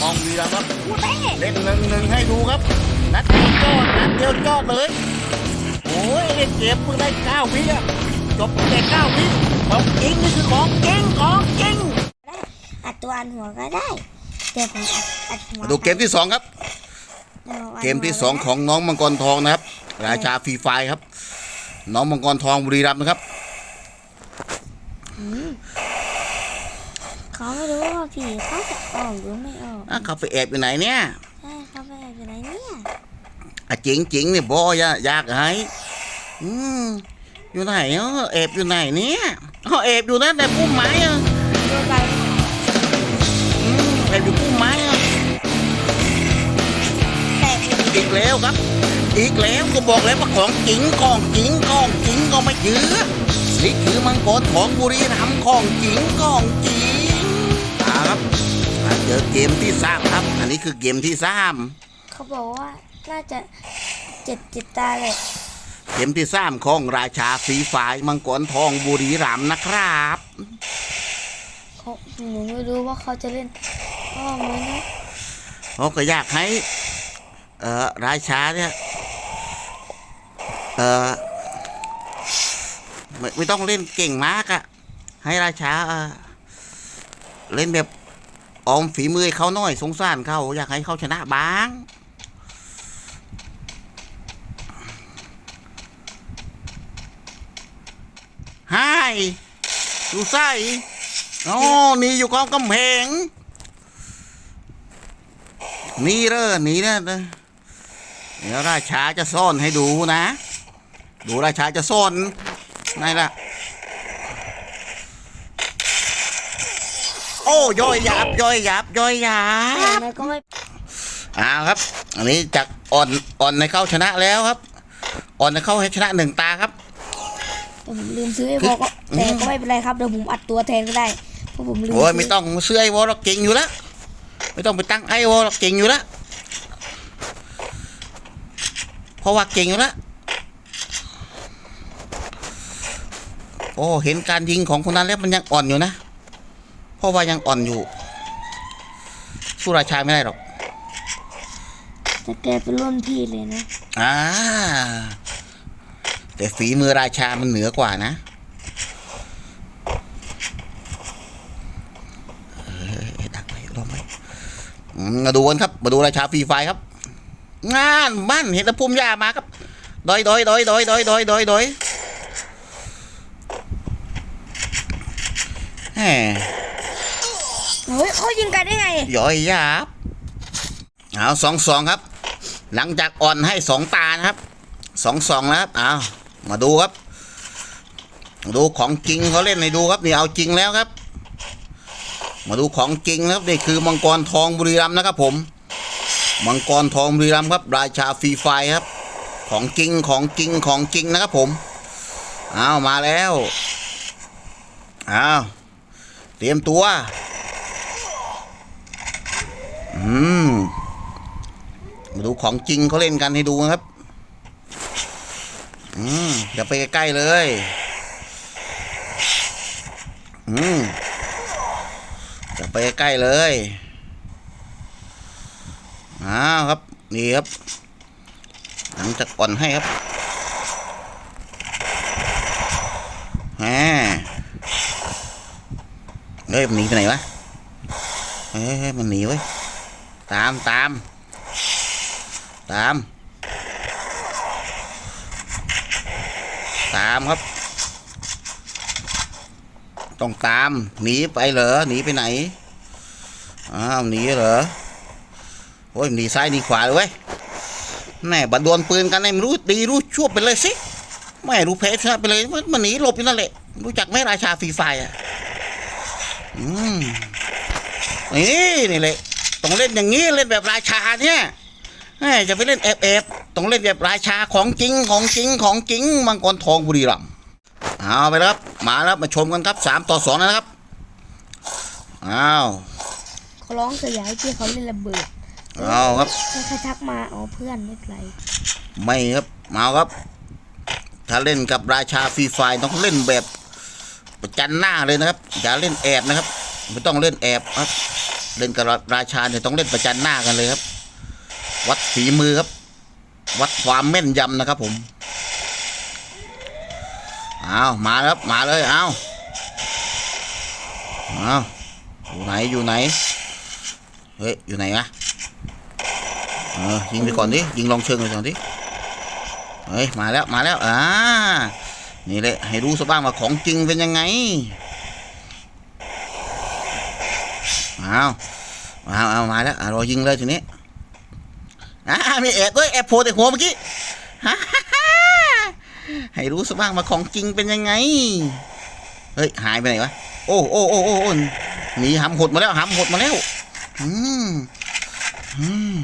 ทองวีรัมย์ครับกูเต้เล่นหนึ่งหนึ่งให้ดูครับ นัดเดียวจอดนัดเดียวจอดเลยโอ้ยเล่นเกมเพิ่งได้เก้าวิอะจบแต่เก้าวิของจริงนี่คือของจริงของจริงอัดตัวอันหัวก็ได้แต่ผมอัดอัดหัวมาดูเกมที่สองครับดี๋ยวอัดเกมที่สองของน้องมังกรทองนะครับ ราชาฟรีไฟร์ครับ น้องมังกรทองบุรีรัมย์นะครับ เขาไม่รู้ว่าผีเขาจะออกหรือไม่ออกอะเขาไปแอบอยู่ไหนเนี่ยใช่เขาไปแอบอยู่ไหนเนี่ยอะจริงจริงเนี่ยบอยอะอยากให้อืมอยู่ไหนเนาะแอบอยู่ไหนเนี่ยเขาแอบอยู่นั่นแต่พุ่มไม้อะดูไปอืมแอบอยู่พุ่มไม้อะแตกเลยอีกแล้วครับ อีกแล้วก็บอกแล้วว่าของจริงของจริงของจริงก็ไม่เยือนี่คือมังกรทองบุรีรัมย์ของจริงของจริงอ่า ครับมาเจอเกมที่สามครับ อันนี้คือเกมที่สามเขาบอกว่าน่าจะเจ็ดเจ็ดตาเลยเกมที่สามของราชาฟรีไฟร์มังกรทองบุรีรัมย์นะครับเขาหนูไม่รู้ว่าเขาจะเล่นพ่อไหมนะเขาก็อยากให้ เอ่อราชาเนี่ย เอ่อไม่ไม่ต้องเล่นเก่งมากอะให้ราชาเอ่อเล่นแบบ อมฝีมือเขาหน่อยสงสารเขาอยากให้เขาชนะบ้าง ไฮดูไส้อ๋อนี่อยู่กองกำแพงนี่เด้อนี่นะเดี๋ยวราชาจะซ่อนให้ดูนะ ดูราชาจะซ่อนไหนล่ะ อ้ย่อยหยาบย่อยหยาบย่อยหยาแต่บมันก็ไม่อ้าวครับ อันนี้จากอ่อนอ่อนในเข้าชนะแล้วครับ อ่อนในเข้าให้ชนะหนึ่งตาครับแต่ผมลืมซื้อไอ้บอกก็แต่ก็ไม่เป็นไรครับเดี๋ยวผมอัดตัวแทนก็ได้เพราะผมลืมโอ้ยซื้ไม่ต้องเสื้อไอ้วอลเราเก่งอยู่แล้วไม่ต้องไปตั้งไอ้วอลเราเก่งอยู่แล้วเพราะว่าเก่งอยู่แล้วโอ้เห็นการยิงของคนนั้นแล้วมันยังอ่อนอยู่นะ เพราะว่ายังอ่อนอยู่ สู้ราชาไม่ได้หรอกแต่แกเป็นรุ่นพี่เลยนะอ่าแต่ฝีมือราชามันเหนือกว่านะเอ้ยดักไปรอบไปอืมมาดูกันครับ มาดูราชาฟรีไฟครับ งานบ้านเห็นแตะพุ่มหญ้ามาครับดอยดอยดอยดอยดอยดอยดอยดอยแหม เฮ้ยเขายิงกันได้ไงย่อยยับเอาสองสองครับ หลังจากอ่อนให้สองตานะครับสองสองนะครับเอามาดูครับ ดูของจริงเขาเล่นให้ดูครับนี่เอาจริงแล้วครับ มาดูของจริงนะครับนี่คือมังกรทองบุรีรัมย์นะครับผมมังกรทองบุรีรัมย์ครับ ราชาฟรีไฟครับ ของจริงของจริงของจริงนะครับผมเอามาแล้วเอาเตรียมตัว อืมมาดูของจริงเขาเล่นกันให้ดูนะครับ อืมอย่าไปใกล้ๆเลย อืมอย่าไปใกล้เลยอ้าวครับ นี่ครับ หลังจากอ่อนให้ครับแหมเฮ้ยมันหนีไปไหนวะ เฮ้ยมันหนีเว้ย ตามตาม ตาม ตามครับ ต้องตาม หนีไปเหรอ หนีไปไหน อ้าว หนีเหรอ โอ้ย หนีซ้ายหนีขวาเลยเว้ยแม่บัดดวลปืนกันไอ้ไม่รู้ดีรู้ชั่วไปเลยสิไม่รู้แพ้ชนะไปเลยมันมันหนีหลบอยู่นั่นแหละ รู้จักไหมราชาฟรีไฟอะ อืมนี่นี่เลย ต้องเล่นอย่างนี้เล่นแบบราชาเนี่ยแหม่จะไปเล่นแอบแอบๆต้องเล่นแบบราชาของจริงของจริงของจริงมังกรทองบุรีรัมย์เอาไปแล้วครับมาแล้วมาชมกันครับสามต่อสองนะครับอ้าวเขาร้องเสียอยากให้พี่เขาเล่นระเบิดเอาครับใครทักมาอ๋อเพื่อนไม่เป็นไรไม่ครับมาครับ ถ้าเล่นกับราชาฟรีไฟร์ต้องเล่นแบบประจันหน้าเลยนะครับอย่าเล่นแอบนะครับ ไม่ต้องเล่นแอบครับ เล่นกับราชาเนี่ยต้องเล่นประจันหน้ากันเลยครับ วัดฝีมือครับ วัดความแม่นยำนะครับผมเอามาแล้วครับมาเลยเอาเอาอยู่ไหนอยู่ไหนเฮ้ยอยู่ไหนวะเออยิงไปก่อนดิยิงลองเชิงไปก่อนดิเฮ้ยมาแล้วมาแล้วอ่านี่แหละให้รู้ซะบ้างว่าของจริงเป็นยังไง เอาเอาเอามาแล้วรอยิงเลยทีนี้อ่ามีแอบด้วยแอบโผล่แต่หัวเมื่อกี้ให้รู้ซะบ้างว่าของจริงเป็นยังไง เฮ้ย หายไปไหนวะ โอ้โอ้โอ้โอ้หนีหำหดมาแล้วหำหดมาแล้ว อืมอืม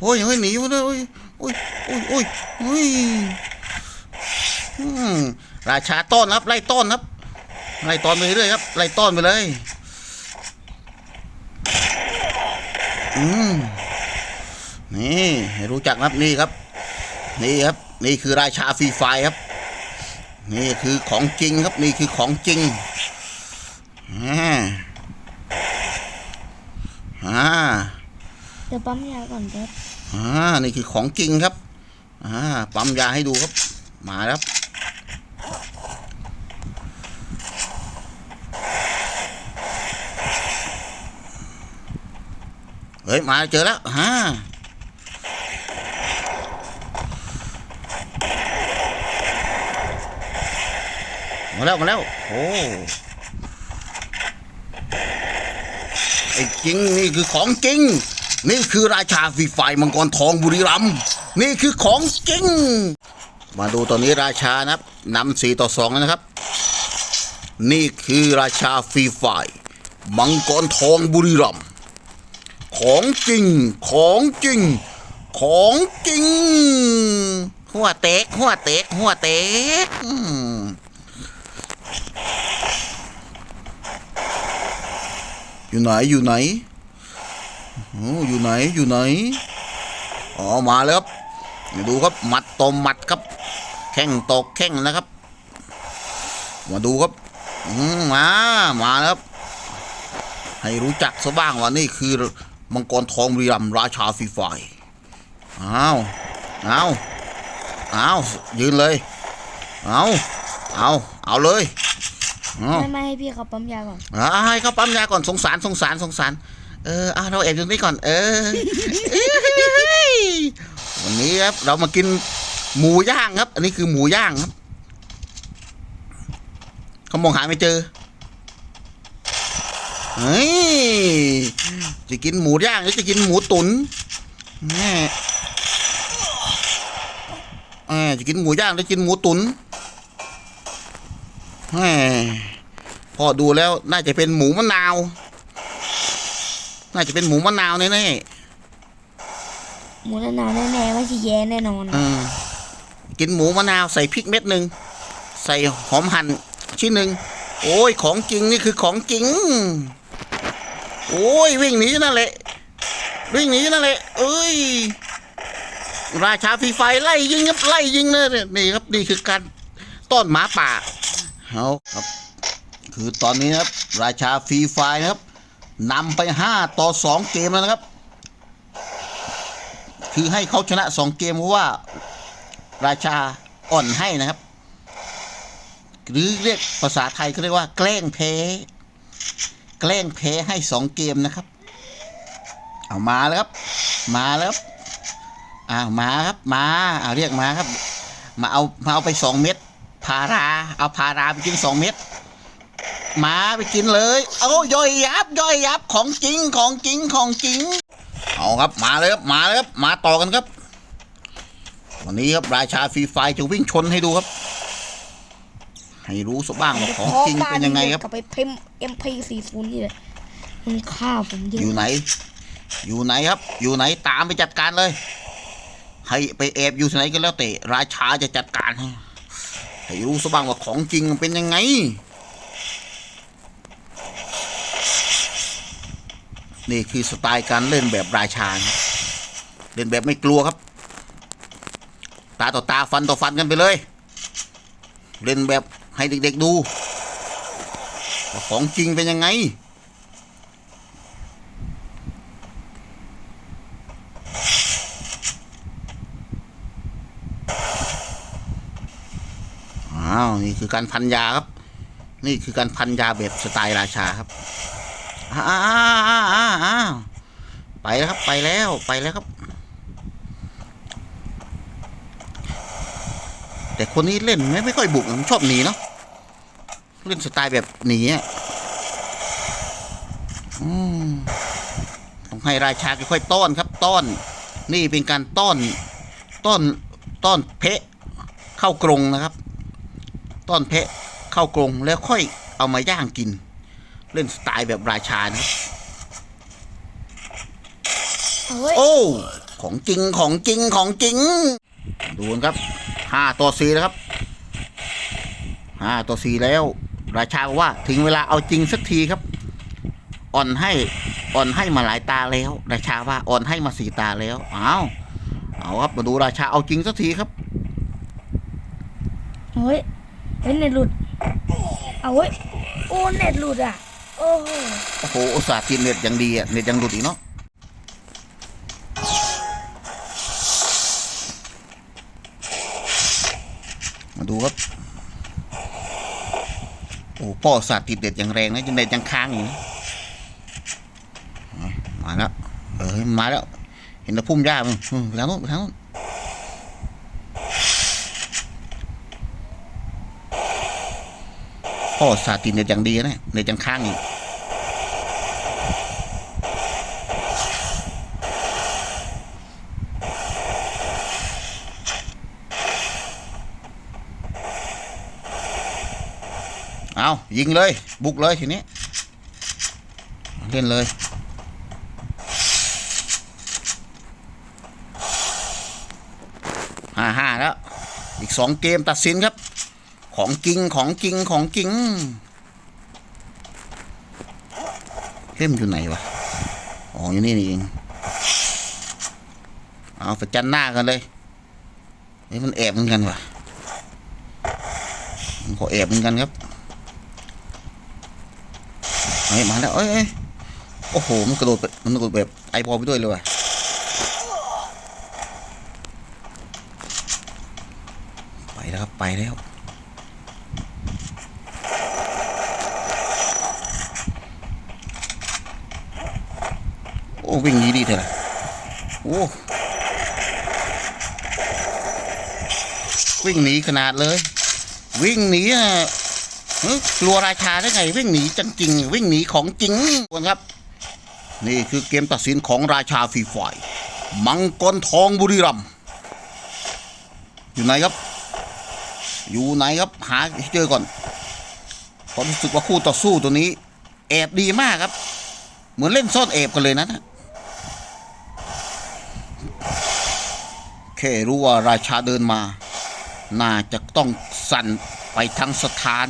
โอ้ยเฮ้ยหนีมาเลยโอ้ยโอ้ยโอ้ยโอ้ยโอ้ยอืมราชาต้อนครับ ไล่ต้อนครับ ไล่ต้อนไปเรื่อยครับ ไล่ต้อนไปเลย อืมนี่ให้รู้จักครับนี่ครับ นี่ครับ นี่คือราชาฟรีไฟร์ครับ นี่คือของจริงครับ นี่คือของจริงอ่าอ่าเดี๋ยวปั๊มยาก่อนครับอ่านี่คือของจริงครับอ่าปั๊มยาให้ดูครับ มาแล้วครับ เฮ้ย มาเจอแล้วฮ่ามาแล้วมาแล้ว โอ้ไอ้จริงนี่คือของจริง นี่คือราชาฟีไฟร์มังกรทองบุรีรัมนี่คือของจริง มาดูตอนนี้ราชานะครับนำสี่ต่อสองนะครับ นี่คือราชาฟรีไฟมังกรทองบุรีรัมย์ ของจริง ของจริง ของจริง หัวเตกหัวเตกหัวเตกอืมอยู่ไหนอยู่ไหนโอ้อยู่ไหนอยู่ไหนอ๋อมาแล้วครับดูครับหมัดต่อหมัดครับ แข้งตกแข้งนะครับ มาดูครับอืมมามาแล้วครับให้รู้จักซะบ้างว่านี่คือ มังกรทองบุรีรัมย์ราชาฟรีไฟร์อ้าวอ้าวอ้าวยืนเลยเอาเอาเอาเลยเอาไม่ไม่ให้พี่เขาปั๊มยาก่อนอ่าให้เขาปั๊มยาก่อนสงสารสงสารสงสาร เออเอาเราแอบอยู่นี่ก่อน เออเอ้ยวันนี้ครับเรามากินหมูย่างครับ อันนี้คือหมูย่างครับเขามองหาไม่เจอ เฮ้ยจะกินหมูย่างหรือจะกินหมูตุ๋นแม่แม่จะกินหมูย่างหรือกินหมูตุ๋นแม่พอดูแล้วน่าจะเป็นหมูมะนาว น่าจะเป็นหมูมะนาวแน่หมูนานๆแน่ๆไม่ใช่แย่แน่นอนๆเออกินหมูมะนาวใส่พริกเม็ดหนึ่งใส่หอมหั่นชิ้นหนึ่งโอ้ยของจริงนี่คือของจริง โอ้ยวิ่งหนีนั่นแหละ วิ่งหนีนั่นแหละเอ้ย ราชาฟีไฟไล่ยิงครับไล่ยิงเลยนี่ครับนี่คือการต้อนหมาป่าเอาครับ คือตอนนี้ครับ ราชาฟรีไฟนะครับนำไปห้าต่อสองเกมแล้วนะครับ คือให้เขาชนะสองเกมเพราะว่า ราชาอ่อนให้นะครับ หรือเรียกภาษาไทยเขาเรียกว่าแกล้งแพ้ แกล้งแพ้ให้สองเกมนะครับ เอามาแล้วครับ มาแล้วครับอ้าวมาครับมาเอาเรียกมาครับ มาเอามาเอาไปสองเม็ดพารา เอาพาราไปกินสองเม็ดมาไปกินเลยเอาย่อยยับย่อยยับของจริงของจริงของจริง เอาครับมาเลยครับมาเลยครับมาต่อกันครับ วันนี้ครับราชาฟรีไฟจะวิ่งชนให้ดูครับ ให้รู้สักบ้างว่าของจริงเป็นยังไงครับกลับไปเพิ่ม MP40 นี่เลยมันฆ่าผมเยอยู่อะไหน อยู่ไหนครับ อยู่ไหนตามไปจัดการเลย ให้ไปแอบอยู่ที่ไหนก็แล้วแต่ราชาจะจัดการให้ให้รู้สักบ้างว่าของจริงมันเป็นยังไงนี่คือสไตล์การเล่นแบบราชานะเล่นแบบไม่กลัวครับ ตาต่อตาฟันต่อฟันกันไปเลย เล่นแบบให้เด็กๆดูของจริงเป็นยังไง อ้าว นี่คือการพันยาครับ นี่คือการพันยาแบบสไตล์ราชาครับ อ้าวไปแล้วครับ ไปแล้ว ไปแล้วครับ แต่คนนี้เล่นไม่ไม่ค่อยบุกนะมันชอบหนีเนาะเล่นสไตล์แบบหนีอะอืมต้องให้ราชาค่อยๆต้อนครับ ต้อน นี่เป็นการต้อนต้อนต้อนเพะเข้ากรงนะครับ ต้อนเพะเข้ากรงแล้วค่อยเอามาย่างกิน เล่นสไตล์แบบราชานะครับเอาเว้ยโอ้ ของจริงของจริงของจริง ดูนะครับ ห้าต่อสี่นะครับห้าต่อสี่แล้ว ราชาบอกว่าถึงเวลาเอาจริงสักทีครับ อ่อนให้อ่อนให้มาหลายตาแล้ว ราชาว่าอ่อนให้มาสี่ตาแล้วเอาเอาครับมาดูราชาเอาจริงสักทีครับเฮ้ยเฮ้ยเน็ตหลุด เอาเว้ยโอ้เน็ตหลุดอะ โอ้โหโอ้โหอุตส่าห์ติดเน็ตยังดีอะเน็ตยังหลุดอีกเนาะ มาดูครับโอ้พ่อสัตสาห์ติดเด็ดอย่างแรงนะจนเน็ดยังค้างอยู่นะมาแล้วเออมาแล้ว เห็นตะพุ่มหญ้ามันอืมไปทางโน้นทางโน้นพ่ออุตสาห์ติดเด็ดอย่างดีนะเน็ดยังค้างอยู่ เอายิงเลย บุกเลยทีนี้ เล่นเลย ห้าห้าแล้ว อีกสองเกมตัดสินครับ ของจริงของจริงของจริงเล่มอยู่ไหนวะ อ๋ออยู่นี่นี่เอง เอาไปจันหน้ากันเลยเฮ้ยมันแอบเหมือนกันวะขอแอบเหมือนกันครับ มาแล้วเอ้ยโอ้โห มันกระโดดมันกระโดดแบบไอบอลไปด้วยเลยว่ะไปแล้วครับ ไปแล้ว โอ้ วิ่งหนีดีเถอะโอ้วิ่งหนีขนาดเลย วิ่งหนีอะ กลัวราชาได้ไงวิ่งหนีจังจริงวิ่งหนีของจริงคนครับ นี่คือเกมตัดสินของราชาฟรีไฟร์มังกรทองบุรีรัมอยู่ไหนครับ อยู่ไหนครับหาเจอก่อนเพราะรู้สึกว่าคู่ต่อสู้ตัวนี้แอบดีมากครับ เหมือนเล่นซ่อนแอบกันเลยนะแค่รู้ว่าราชาเดินมา น่าจะต้องสั่นไปทั้งสถาน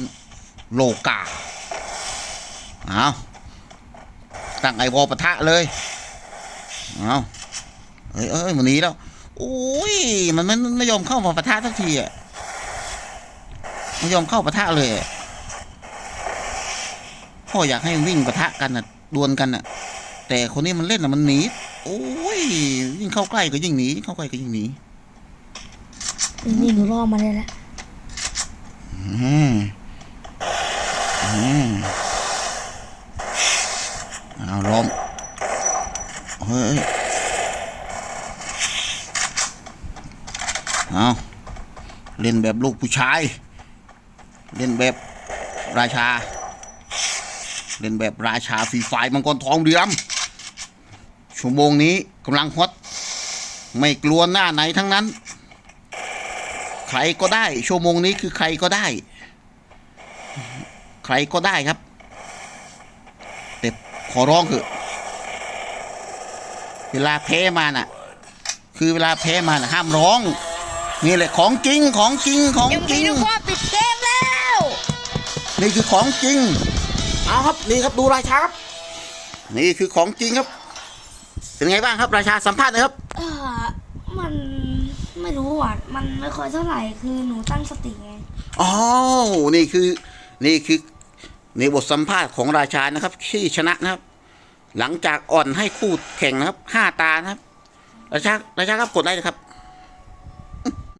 โลกาเอาตั้งไอวอลปะทะเลยเอาเอ้ยเอ้ยมันหนีแล้วโอ้ยมันไม่ไม่ยอมเข้ามาปะทะสักทีอะไม่ยอมเข้าปะทะเลยอะพ่ออยากให้วิ่งปะทะกันอะดวลกันอะ แต่คนนี้มันเล่นอะมันหนีโอ้ยยิ่งเข้าใกล้ก็ยิ่งหนีเข้าใกล้ก็ยิ่งหนีนี่หนูรอมาเลยแหละอืมอืม เอาล้มเฮ้ยเอาเล่นแบบลูกผู้ชาย เล่นแบบราชา เล่นแบบราชาฟีไฟร์มังกรทองเดือมชั่วโมงนี้กำลังฮอตไม่กลัวหน้าไหนทั้งนั้น ใครก็ได้ ชั่วโมงนี้คือใครก็ได้ ใครก็ได้ครับ แต่ขอร้องเถอะเวลาแพ้มาน่ะ คือเวลาแพ้มาน่ะห้ามร้องนี่แหละของจริงของจริงของยังจมีริงทุกคนปิดเกมแล้ว นี่คือของจริงเอาครับนี่ครับดูราชาครับ นี่คือของจริงครับ เป็นไงบ้างครับราชาสัมภาษณ์หนะครับเอ่อมันไม่รู้อะมันไม่ค่อยเท่าไหร่คือหนูตั้งสติไงอ๋อนี่คือ นี่คือ ในบทสัมภาษณ์ของราชานะครับที่ชนะนะครับ หลังจากอ่อนให้คู่แข่งนะครับห้าตานะครับราชาราชาครับกดไลค์นะครับ